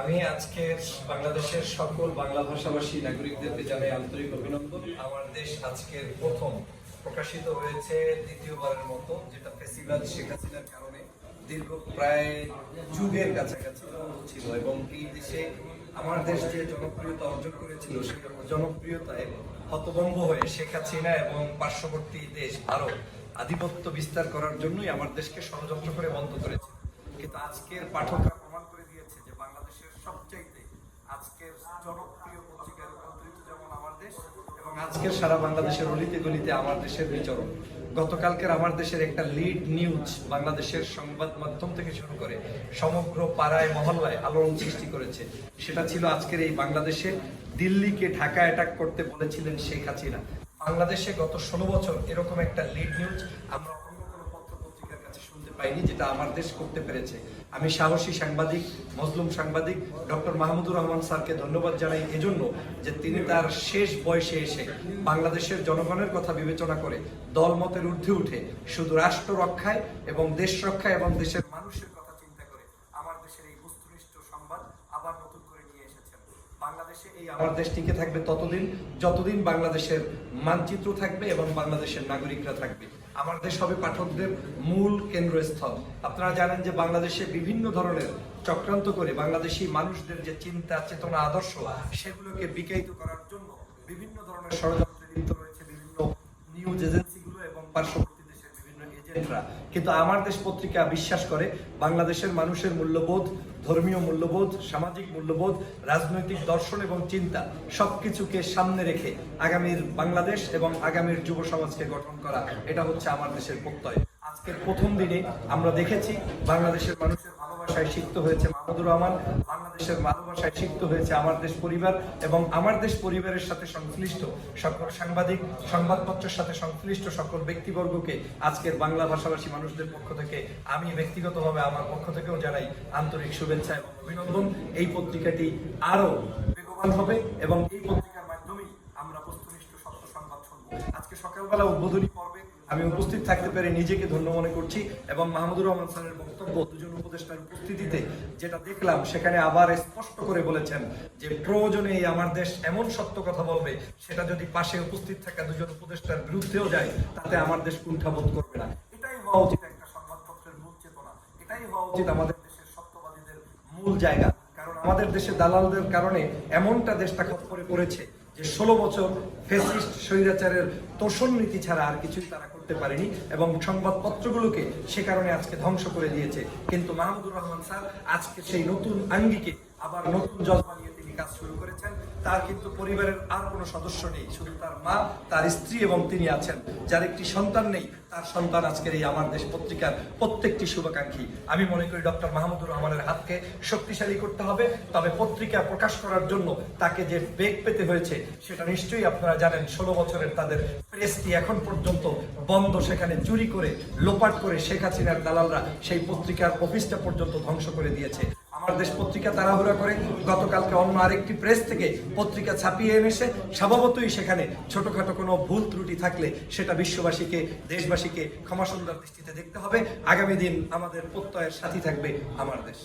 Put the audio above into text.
আমি আজকের বাংলাদেশের সকল বাংলা ভাষাভাষী নাগরিকদেরকে জানাই আন্তরিক অভিনন্দন। আমার দেশ আজকের প্রথম প্রকাশিত হয়েছে দ্বিতীয়বারের মতো, যেটা ফেসিবাদ শেখ হাসিনার কারণে দীর্ঘ প্রায় যুগের কাছাকাছি ছিল এবং এই দেশে আমার দেশ যে জনপ্রিয়তা অর্জন করেছিল সেই জনপ্রিয়তায় হতভম্ব হয়ে শেখ হাসিনা এবং পার্শ্ববর্তী দেশ ভারত আধিপত্য বিস্তার করার জন্যই আমার দেশকে ষড়যন্ত্র করে বন্ধ করেছে। কিন্তু আজকের পাঠকরা প্রমাণ করে দিয়েছে যে বাংলাদেশের সবচাইতে আজকের জনপ্রিয় পত্রিকার রূপান্তরিত যেমন আমার দেশ এবং আজকের সারা বাংলাদেশের অলিতে গলিতে আমার দেশের বিচরণ। গতকালকের আমার দেশের একটা লিড নিউজ বাংলাদেশের সংবাদ মাধ্যম থেকে শুরু করে সমগ্র পাড়ায়, মহল্লায় আলোড়ন সৃষ্টি করেছে। সেটা ছিল আজকের এই বাংলাদেশে দিল্লিকে ঢাকা অ্যাটাক করতে বলেছিলেন শেখ হাসিনা। বাংলাদেশে গত ষোলো বছর এরকম একটা লিড নিউজ আমরা পাইনি, যেটা আমার দেশ করতে পেরেছে। আমি সাহসী সাংবাদিক, মজলুম সাংবাদিক ডক্টর মাহমুদুর রহমান স্যারকে ধন্যবাদ জানাই এজন্য যে তিনি তার শেষ বয়সে এসে বাংলাদেশের জনগণের কথা বিবেচনা করে দলমতের ঊর্ধ্বে উঠে শুধু রাষ্ট্র রক্ষায় এবং দেশ রক্ষায় এবং দেশের মানুষের কথা চিন্তা করে আমার দেশের এই বস্তুনিষ্ঠ সংবাদ আবার নতুন করে নিয়ে এসেছেন। বাংলাদেশে এই আমার দেশ টিকে থাকবে ততদিন, যতদিন বাংলাদেশের মানচিত্র থাকবে এবং বাংলাদেশের নাগরিকরা থাকবে। আমার দেশ হবে পাঠকদের মূল কেন্দ্রস্থল। আপনারা জানেন যে বাংলাদেশে বিভিন্ন ধরনের চক্রান্ত করে বাংলাদেশি মানুষদের যে চিন্তা, চেতনা, আদর্শ, সেগুলোকে বিকায়িত করার জন্য বিভিন্ন ধরনের ষড়যন্ত্রে রয়েছে বিভিন্ন নিউজ এজেন্সিগুলো এবং পার্শ্ববর্তী দেশের কিন্তু আমার দেশ পত্রিকা বিশ্বাস করে, বাংলাদেশের মানুষের মূল্যবোধ, ধর্মীয় মূল্যবোধ, সামাজিক মূল্যবোধ, রাজনৈতিক দর্শন এবং চিন্তা সব কিছুকে সামনে রেখে আগামীর বাংলাদেশ এবং আগামীর যুব সমাজকে গঠন করা, এটা হচ্ছে আমার দেশের প্রত্যয়। আজকের প্রথম দিনে আমরা দেখেছি বাংলাদেশের মানুষের ভালোবাসায় সিক্ত হয়েছে মাহমুদুর রহমান, বাংলাদেশের ভালোবাসায় সিক্ত হয়েছে আমার দেশ পরিবার এবং আমার দেশ পরিবারের সাথে সংশ্লিষ্ট সকল সাংবাদিক, সংবাদপত্রের সাথে সংশ্লিষ্ট সকল ব্যক্তিবর্গকে, আজকের বাংলা ভাষাভাষী মানুষদের পক্ষ থেকে আমি ব্যক্তিগতভাবে আমার পক্ষ থেকেও জানাই আন্তরিক শুভেচ্ছা এবং অভিনন্দন। এই পত্রিকাটি আরও বেগবান হবে এবং এই পত্রিকার মাধ্যমেই আমরা বস্তুনিষ্ঠ, সত্য সংবাদ শুনব। আজকে সকালবেলা উদ্বোধনী পর্বে আমি উপস্থিত থাকতে পেরে নিজেকে ধন্য মনে করছি এবং মাহমুদুর রহমান স্যারের বক্তব্য দুজন উপদেষ্টার উপস্থিতিতে যেটা দেখলাম, সেখানে আবার স্পষ্ট করে বলেছেন যে প্রয়োজনে আমার দেশ এমন সত্য কথা বলবে, সেটা যদি পাশে উপস্থিত থাকা দুজন উপদেষ্টার বিরুদ্ধেও যায়, তাতে আমার দেশ কুণ্ঠাবোধ করবে না। এটাই হওয়া উচিত একটা সংবাদপত্রের মূল চেতনা। এটাই হওয়া উচিত আমাদের দেশের সত্যবাদীদের মূল জায়গা। কারণ আমাদের দেশে দালালদের কারণে এমনটা দেশটা করে পড়েছে যে ষোলো বছর ফেসিস্ট স্বৈরাচারের তোষণ নীতি ছাড়া আর কিছুই তারা করতে পারেনি এবং সংবাদপত্রগুলোকে সে কারণে আজকে ধ্বংস করে দিয়েছে। কিন্তু মাহমুদুর রহমান স্যার, আজকে সেই নতুন আঙ্গিকে আবার নতুন জল নিয়ে তিনি কাজ শুরু করেছেন, তার কিন্তু পরিবারের আর কোনো সদস্য নেই, শুধু তার মা, তার স্ত্রী এবং তিনি আছেন। যার একটি সন্তান নেই, তার সন্তান আজকের এই আমার দেশ পত্রিকার প্রত্যেকটি শুভাকাঙ্ক্ষী। আমি মনে করি ডক্টর মাহমুদুর রহমানের হাতকে শক্তিশালী করতে হবে, তবে পত্রিকা প্রকাশ করার জন্য তাকে যে বেগ পেতে হয়েছে, সেটা নিশ্চয়ই আপনারা জানেন, ষোলো বছরের তাদের প্রেসটি এখন পর্যন্ত বন্ধ, সেখানে চুরি করে, লোপাট করে শেখ হাসিনার দালালরা সেই পত্রিকার অফিসটা পর্যন্ত ধ্বংস করে দিয়েছে। আমার দেশ পত্রিকা তাড়াহুড়া করে। গতকালকে অন্য আরেকটি প্রেস থেকে পত্রিকা ছাপিয়ে এনেছে। স্বভাবতই সেখানে ছোটখাটো কোনো ভুল ত্রুটি থাকলে সেটা বিশ্ববাসীকে, দেশবাসীকে ক্ষমাসুন্দর দৃষ্টিতে দেখতে হবে। আগামী দিন আমাদের প্রত্যয়ের সাথী থাকবে আমার দেশ।